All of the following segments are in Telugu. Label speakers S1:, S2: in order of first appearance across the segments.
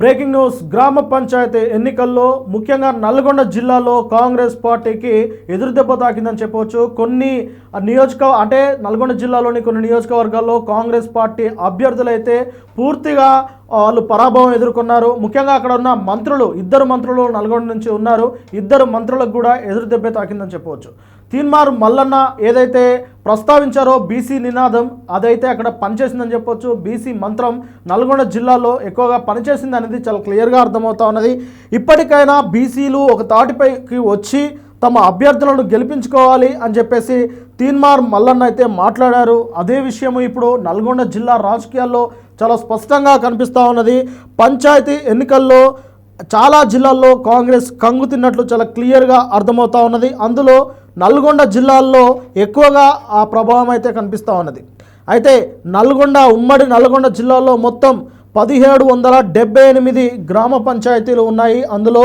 S1: Breaking news. గ్రామ పంచాయతీ ఎన్నికల్లో ముఖ్యంగా నల్గొండ జిల్లాలో కాంగ్రెస్ పార్టీకి ఎదురుదెబ్బ తాకిందని చెప్పవచ్చు. కొన్ని నియోజక అంటే నల్గొండ జిల్లాలోని కొన్ని నియోజకవర్గాల్లో కాంగ్రెస్ పార్టీ అభ్యర్థులైతే పూర్తిగా వాళ్ళు పరాభవం ఎదుర్కొన్నారు. ముఖ్యంగా అక్కడ ఉన్న మంత్రులు ఇద్దరు మంత్రులు నల్గొండ నుంచి ఉన్నారు. ఇద్దరు మంత్రులకు కూడా ఎదురుదెబ్బ తాకిందని చెప్పవచ్చు. తీన్మార్ మల్లన్న ఏదైతే ప్రస్తావించారో బీసీ నినాదం అదైతే అక్కడ పనిచేసిందని చెప్పొచ్చు. బీసీ మంత్రం నల్గొండ జిల్లాలో ఎక్కువగా పనిచేసింది అనేది చాలా క్లియర్గా అర్థమవుతా ఉన్నది. ఇప్పటికైనా బీసీలు ఒక తాటిపైకి వచ్చి తమ అభ్యర్థులను గెలిపించుకోవాలి అని చెప్పేసి తీన్మార్ మల్లన్న అయితే మాట్లాడారు. అదే విషయం ఇప్పుడు నల్గొండ జిల్లా రాజకీయాల్లో చాలా స్పష్టంగా కనిపిస్తూ ఉన్నది. పంచాయతీ ఎన్నికల్లో చాలా జిల్లాల్లో కాంగ్రెస్ కంగు తిన్నట్లు చాలా క్లియర్గా అర్థమవుతా ఉన్నది. అందులో నల్గొండ జిల్లాల్లో ఎక్కువగా ఆ ప్రభావం అయితే కనిపిస్తూ ఉన్నది. అయితే నల్గొండ ఉమ్మడి నల్గొండ జిల్లాలో మొత్తం పదిహేడు వందల డెబ్బై ఎనిమిది గ్రామ పంచాయతీలు ఉన్నాయి. అందులో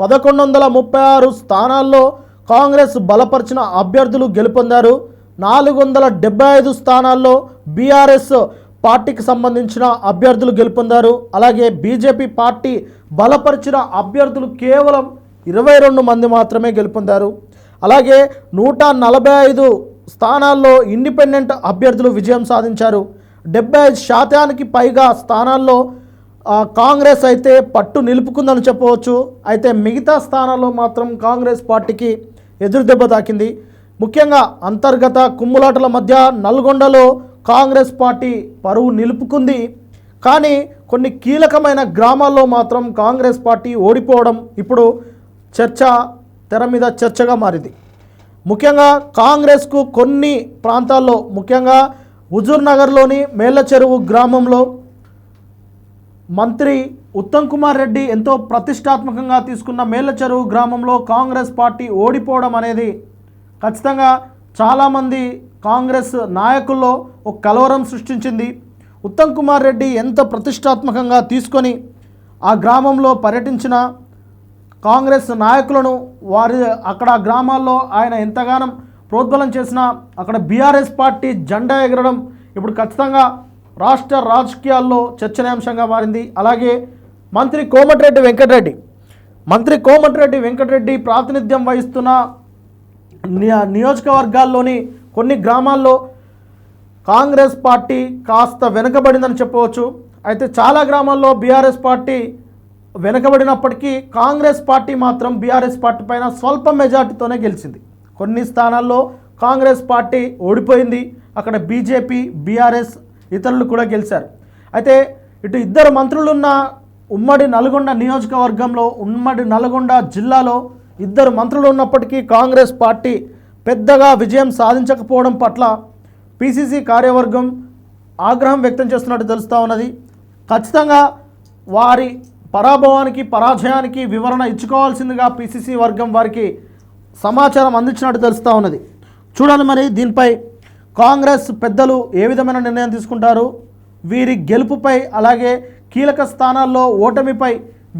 S1: పదకొండు వందల ముప్పై ఆరు స్థానాల్లో కాంగ్రెస్ బలపరిచిన అభ్యర్థులు గెలుపొందారు. నాలుగు వందల డెబ్బై ఐదు స్థానాల్లో బీఆర్ఎస్ పార్టీకి సంబంధించిన అభ్యర్థులు గెలుపొందారు. అలాగే బీజేపీ పార్టీ బలపరిచిన అభ్యర్థులు కేవలం ఇరవై రెండు మంది మాత్రమే గెలుపొందారు. అలాగే నూట నలభై ఐదు స్థానాల్లో ఇండిపెండెంట్ అభ్యర్థులు విజయం సాధించారు. డెబ్బై ఐదు శాతానికి పైగా స్థానాల్లో కాంగ్రెస్ అయితే పట్టు నిలుపుకుందని చెప్పవచ్చు. అయితే మిగతా స్థానాల్లో మాత్రం కాంగ్రెస్ పార్టీకి ఎదురుదెబ్బ తాకింది. ముఖ్యంగా అంతర్గత కుమ్ములాటల మధ్య నల్గొండలో కాంగ్రెస్ పార్టీ పరువు నిలుపుకుంది. కానీ కొన్ని కీలకమైన గ్రామాల్లో మాత్రం కాంగ్రెస్ పార్టీ ఓడిపోవడం ఇప్పుడు చర్చ తెర మీద చర్చగా మారింది. ముఖ్యంగా కాంగ్రెస్కు కొన్ని ప్రాంతాల్లో ముఖ్యంగా హుజూర్ నగర్లోని మేళ్ళ చెరువు గ్రామంలో మంత్రి ఉత్తమ్ కుమార్ రెడ్డి ఎంతో ప్రతిష్టాత్మకంగా తీసుకున్న మేళ్ళ చెరువు గ్రామంలో కాంగ్రెస్ పార్టీ ఓడిపోవడం అనేది ఖచ్చితంగా చాలామంది కాంగ్రెస్ నాయకుల్లో ఒక కలవరం సృష్టించింది. ఉత్తమ్ కుమార్ రెడ్డి ఎంత ప్రతిష్టాత్మకంగా తీసుకొని ఆ గ్రామంలో పర్యటించిన కాంగ్రెస్ నాయకులను వారి అక్కడ గ్రామాల్లో ఆయన ఎంతగానం ప్రోద్బలం చేసినా అక్కడ బీఆర్ఎస్ పార్టీ జెండా ఎగరడం ఇప్పుడు ఖచ్చితంగా రాష్ట్ర రాజకీయాల్లో చర్చనీయాంశంగా మారింది. అలాగే మంత్రి కోమటిరెడ్డి వెంకటరెడ్డి మంత్రి కోమటిరెడ్డి వెంకటరెడ్డి ప్రాతినిధ్యం వహిస్తున్న నియ- నియోజకవర్గాల్లోని కొన్ని గ్రామాల్లో కాంగ్రెస్ పార్టీ కాస్త వెనుకబడిందని చెప్పవచ్చు. అయితే చాలా గ్రామాల్లో బీఆర్ఎస్ పార్టీ వెనకబడినప్పటికీ కాంగ్రెస్ పార్టీ మాత్రం బీఆర్ఎస్ పార్టీ పైన స్వల్ప మెజార్టీతోనే గెలిచింది. కొన్ని స్థానాల్లో కాంగ్రెస్ పార్టీ ఓడిపోయింది. అక్కడ బీజేపీ బీఆర్ఎస్ ఇతరులు కూడా గెలిచారు. అయితే ఇటు ఇద్దరు మంత్రులున్న ఉమ్మడి నల్గొండ నియోజకవర్గంలో ఉమ్మడి నల్గొండ జిల్లాలో ఇద్దరు మంత్రులు ఉన్నప్పటికీ కాంగ్రెస్ పార్టీ పెద్దగా విజయం సాధించకపోవడం పట్ల పిసిసి కార్యవర్గం ఆగ్రహం వ్యక్తం చేస్తున్నట్టు తెలుస్తూ ఉన్నది. ఖచ్చితంగా వారి పరాభవానికి పరాజయానికి వివరణ ఇచ్చుకోవాల్సిందిగా పిసిసి వర్గం వారికి సమాచారం అందించినట్టు తెలుస్తూ ఉన్నది. చూడాలి మరి దీనిపై కాంగ్రెస్ పెద్దలు ఏ విధమైన నిర్ణయం తీసుకుంటారు? వీరి గెలుపుపై అలాగే కీలక స్థానాల్లో ఓటమిపై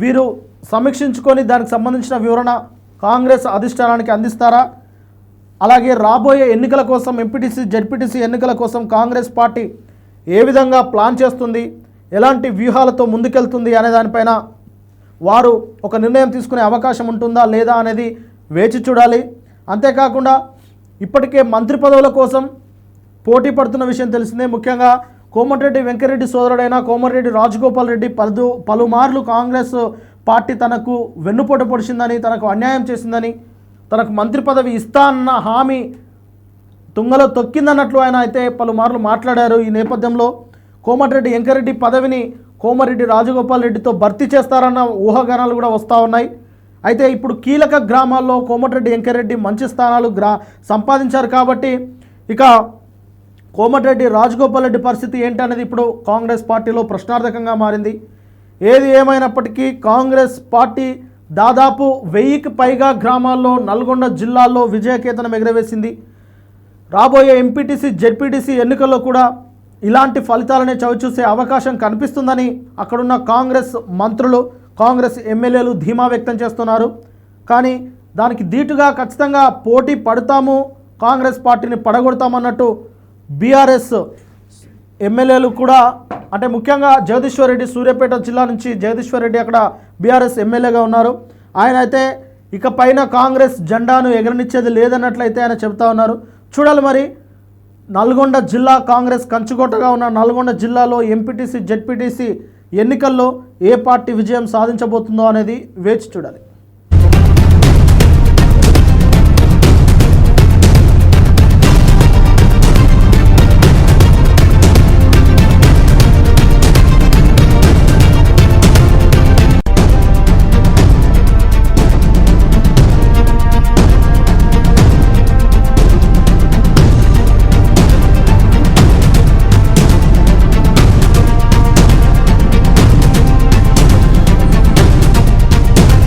S1: వీరు సమీక్షించుకొని దానికి సంబంధించిన వివరణ కాంగ్రెస్ అధిష్టానానికి అందిస్తారా? అలాగే రాబోయే ఎన్నికల కోసం ఎంపీటీసీ జడ్పీటీసీ ఎన్నికల కోసం కాంగ్రెస్ పార్టీ ఏ విధంగా ప్లాన్ చేస్తుంది? ఎలాంటి వ్యూహాలతో ముందుకెళ్తుంది అనే దానిపైన వారు ఒక నిర్ణయం తీసుకునే అవకాశం ఉంటుందా లేదా అనేది వేచి చూడాలి. అంతేకాకుండా ఇప్పటికే మంత్రి పదవుల కోసం పోటీ పడుతున్న విషయం తెలిసిందే. ముఖ్యంగా కోమటిరెడ్డి వెంకరెడ్డి సోదరుడైన కోమటిరెడ్డి రాజగోపాల్ రెడ్డి పలు పలుమార్లు కాంగ్రెస్ పార్టీ తనకు వెన్నుపోటు పొడిచిందని తనకు అన్యాయం చేసిందని తనకు మంత్రి పదవి ఇస్తా అన్న హామీ తుంగలో తొక్కిందన్నట్లు ఆయన అయితే పలుమార్లు మాట్లాడారు ఈ నేపథ్యంలో. కోమటిరెడ్డి వెంకరెడ్డి పదవిని కోమరెడ్డి రాజగోపాల్ రెడ్డితో భర్తీ చేస్తారన్న ఊహాగానాలు కూడా వస్తూ ఉన్నాయి. అయితే ఇప్పుడు కీలక గ్రామాల్లో కోమటిరెడ్డి వెంకరెడ్డి మంచి స్థానాలు గ్రా సంపాదించారు కాబట్టి ఇక కోమటిరెడ్డి రాజగోపాల్ రెడ్డి పరిస్థితి ఏంటనేది ఇప్పుడు కాంగ్రెస్ పార్టీలో ప్రశ్నార్థకంగా మారింది. ఏది ఏమైనప్పటికీ కాంగ్రెస్ పార్టీ దాదాపు వెయ్యికి పైగా గ్రామాల్లో నల్గొండ జిల్లాల్లో విజయకేతనం ఎగరవేసింది. రాబోయే ఎంపీటీసీ జెడ్పీటీసీ ఎన్నికల్లో కూడా ఇలాంటి ఫలితాలనే చవిచూసే అవకాశం కనిపిస్తుందని అక్కడున్న కాంగ్రెస్ మంత్రులు కాంగ్రెస్ ఎమ్మెల్యేలు ధీమా వ్యక్తం చేస్తున్నారు. కానీ దానికి ధీటుగా ఖచ్చితంగా పోటీ పడతాము కాంగ్రెస్ పార్టీని పడగొడతామన్నట్టు బీఆర్ఎస్ ఎమ్మెల్యేలు కూడా అంటే ముఖ్యంగా జగదీశ్వర్ రెడ్డి సూర్యాపేట జిల్లా నుంచి జగదీశ్వర్ రెడ్డి అక్కడ బీఆర్ఎస్ ఎమ్మెల్యేగా ఉన్నారు. ఆయన అయితే ఇక పైన కాంగ్రెస్ జెండాను ఎగరనిచ్చేది లేదన్నట్లయితే ఆయన చెబుతా ఉన్నారు. చూడాలి మరి నల్గొండ జిల్లా కాంగ్రెస్ కంచుకోటగా ఉన్న నల్గొండ జిల్లాలో ఎంపీటీసీ జెడ్పీటీసీ ఎన్నికల్లో ఏ పార్టీ విజయం సాధించబోతుందో అనేది వేచి చూడాలి.